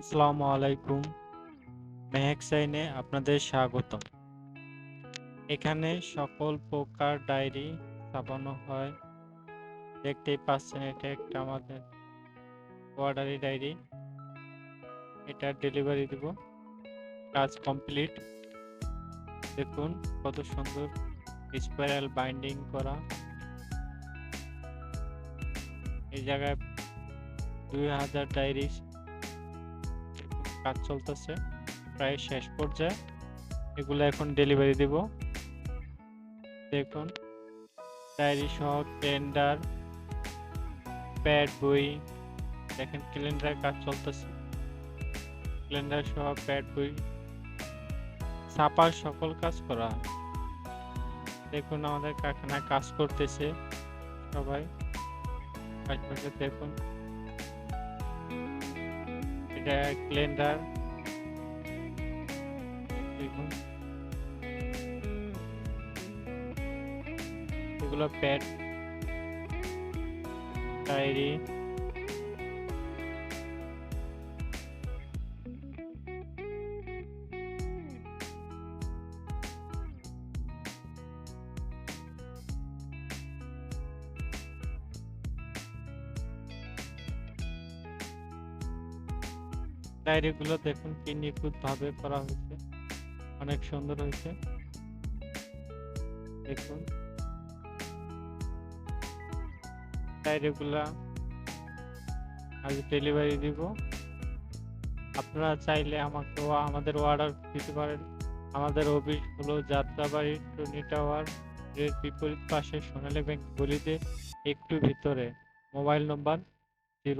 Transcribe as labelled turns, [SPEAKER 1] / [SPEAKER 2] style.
[SPEAKER 1] আসসালামু আলাইকুম। মেহেক সাইনে আপনাদের স্বাগত এখানে সকল প্রকার ডায়েরি ছাপানো হয়। দেখতেই পাচ্ছেন, এটা একটা আমাদের অর্ডারি ডায়েরি। এটা ডেলিভারি দিব। কাজ কমপ্লিট। দেখুন, কত সুন্দর স্পাইরাল বাইন্ডিং করা। এই জায়গায় দুই হাজার ডায়েরি কাজ চলতেছে। প্রায় শেষ পর্যায়ে। এগুলো এখন ডেলিভারি দিব। দেখুন, ডায়েরি সহ ক্যালেন্ডার প্যাড, বই, দেখেন ক্যালেন্ডার কাজ চলতেছে। ক্যালেন্ডার সহ প্যাড, বই, ছাপার সকল কাজ করা দেখুন, আমাদের কারখানায় কাজ করতেছে সবাই। দেখুন। এটা ক্লেন্ডার দেখুন। এগুলো প্যাড ডায়েরি ডায়েরিগুলো দেখুন, কি নিখুঁত ভাবে করা হয়েছে। অনেক সুন্দর হয়েছে। দেখুন। ডায়েরিগুলা আজ ডেলিভারি দিব। আপনারা চাইলে আমাকে আমাদের অর্ডার দিতে পারেন। আমাদের অফিস হলো যাত্রাবাড়ি, টনি টাওয়ার। এর বিপরীত পাশে সোনালী ব্যাংক গলিতে, একটু ভিতরে। মোবাইল নম্বর